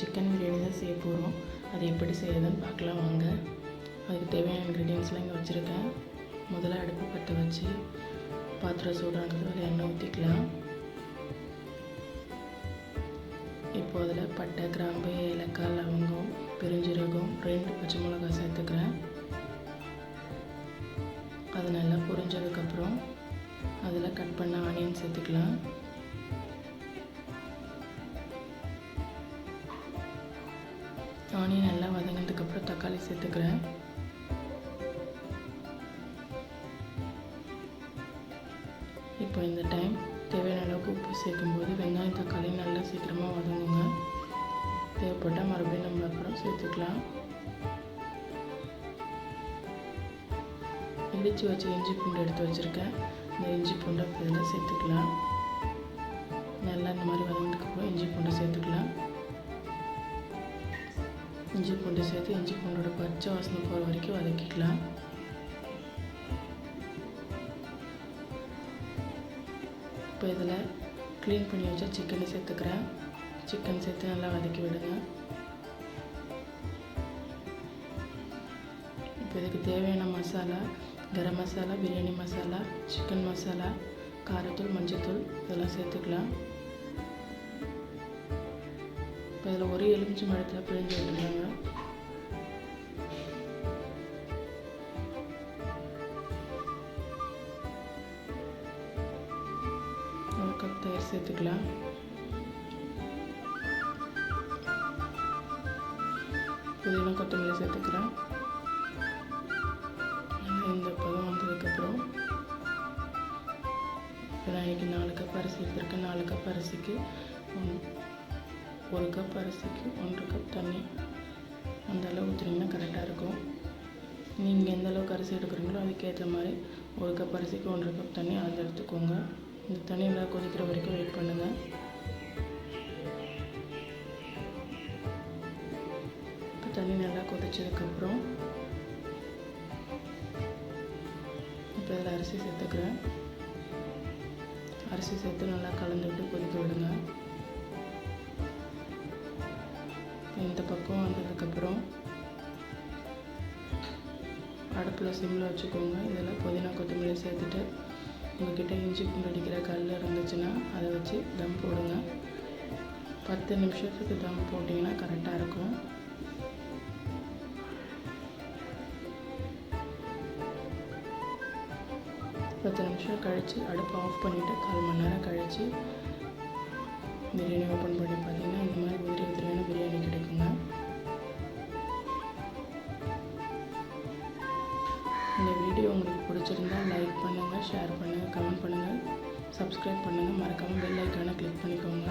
Chicken biryani தான் செய்ய போகிறோம் அது எப்படி செய்யறதுன்னு பார்க்கலாம் வாங்க. அதுக்கு தேவையான இன்க்ரீடியன்ஸ்லாம் இங்கே வச்சுருக்கேன். முதல்ல அடுப்பு பற்ற வச்சு பாத்திரம் சூடானது அதில் எண்ணெய் ஊற்றிக்கலாம் இப்போ அதில் பட்டை கிராம்பு ஏலக்காய் லவங்கம் பெருஞ்சீரகம் ரெண்டு பச்சை மிளகாய் சேர்த்துக்கிறேன். அது நல்லா பொரிஞ்சதுக்கப்புறம் அதில் கட் பண்ண ஆனியன் சேர்த்துக்கலாம். ஆனியன் நல்லா வதங்கினதுக்கப்புறம் தக்காளி சேர்த்துக்கிறேன். இப்போ இந்த டைம் தேவையான அளவுக்கு உப்பு சேர்க்கும்போது வெங்காயம் தக்காளி நல்லா சீக்கிரமாக வதங்குங்க. தேவைப்பட்டால் மறுபடியும் நம்ம அப்புறம் சேர்த்துக்கலாம். இடித்து வச்சு இஞ்சி பூண்டு எடுத்து வச்சுருக்கேன். இந்த இஞ்சி பூண்டை இப்போ இதில் சேர்த்துக்கலாம். நல்லா இந்த மாதிரி வதங்கினதுக்கப்புறம் இஞ்சி பூண்டை சேர்த்துக்கலாம். இஞ்சி பூண்டு சேர்த்து இஞ்சி பூண்டோட பச்சை வாசனை போகிற வரைக்கும் வதக்கிக்கலாம். இப்போ இதில் க்ளீன் பண்ணி வச்சா சிக்கனை சேர்த்துக்கிறேன். சிக்கன் சேர்த்து நல்லா வதக்கி விடுங்க. இப்போ இதுக்கு தேவையான மசாலா கரம் மசாலா பிரியாணி மசாலா சிக்கன் மசாலா காரத்தூள் மஞ்சத்தூள் இதெல்லாம் சேர்த்துக்கலாம். இப்போ இதில் ஒரே எலுமிச்சி மரத்தில் பிழிஞ்சு விட்டுருந்தாங்க ஒரு கப் தயிர் சேர்த்துக்கலாம். புதினா கொத்தமல்லி சேர்த்துக்கிறேன் இந்த பதம் வந்ததுக்கப்புறம் இப்போ நான் இன்றைக்கி நாலு கப் அரிசி எடுத்துருக்கேன். நாலு கப் அரிசிக்கு ஒரு கப் அரிசிக்கு ஒன்றரை கப் தண்ணி. அந்த அளவு ஊற்றினீங்கன்னா கரெக்டாக இருக்கும். நீங்கள் எந்த அளவுக்கு அரிசி எடுக்கிறீங்களோ அதுக்கேற்ற மாதிரி ஒரு கப் அரிசிக்கு ஒன்றரை கப் தண்ணி அளந்து எடுத்துக்கோங்க. இந்த தண்ணி நல்லா கொதிக்கிற வரைக்கும் வெயிட் பண்ணுங்கள் இப்போ தண்ணி நல்லா கொதிச்சதுக்கப்புறம் இப்போ இதில் அரிசி சேர்த்துக்கிறேன். அரிசி சேர்த்து நல்லா கலந்து விட்டு இந்த பக்கம் வந்ததுக்கப்புறம் அடுப்பில் சிம்மில் வச்சுக்கோங்க. இதில் புதினா கொத்தமல்லி சேர்த்துட்டு உங்கள்கிட்ட இஞ்சி பூண்டு அடிக்கிற கல் இருந்துச்சுன்னா அதை வச்சு தம் போடுங்க. பத்து நிமிஷத்துக்கு தம் போட்டிங்கன்னா கரெக்டாக இருக்கும். பத்து நிமிஷம் கழித்து அடுப்பை ஆஃப் பண்ணிவிட்டு கால் மணி நேரம் கழித்து பிரியாணி ஓப்பன் பண்ணி பார்த்தீங்கன்னா இந்த மாதிரி உதிரி உதிரியான பிரியாணி கிடைக்குங்க இந்த வீடியோ உங்களுக்கு பிடிச்சிருந்தா லைக் பண்ணுங்கள் ஷேர் பண்ணுங்கள் கமெண்ட் பண்ணுங்கள் சப்ஸ்கிரைப் பண்ணுங்கள் மறக்காமல் பெல் ஐக்கானை கிளிக் பண்ணிக்கோங்க.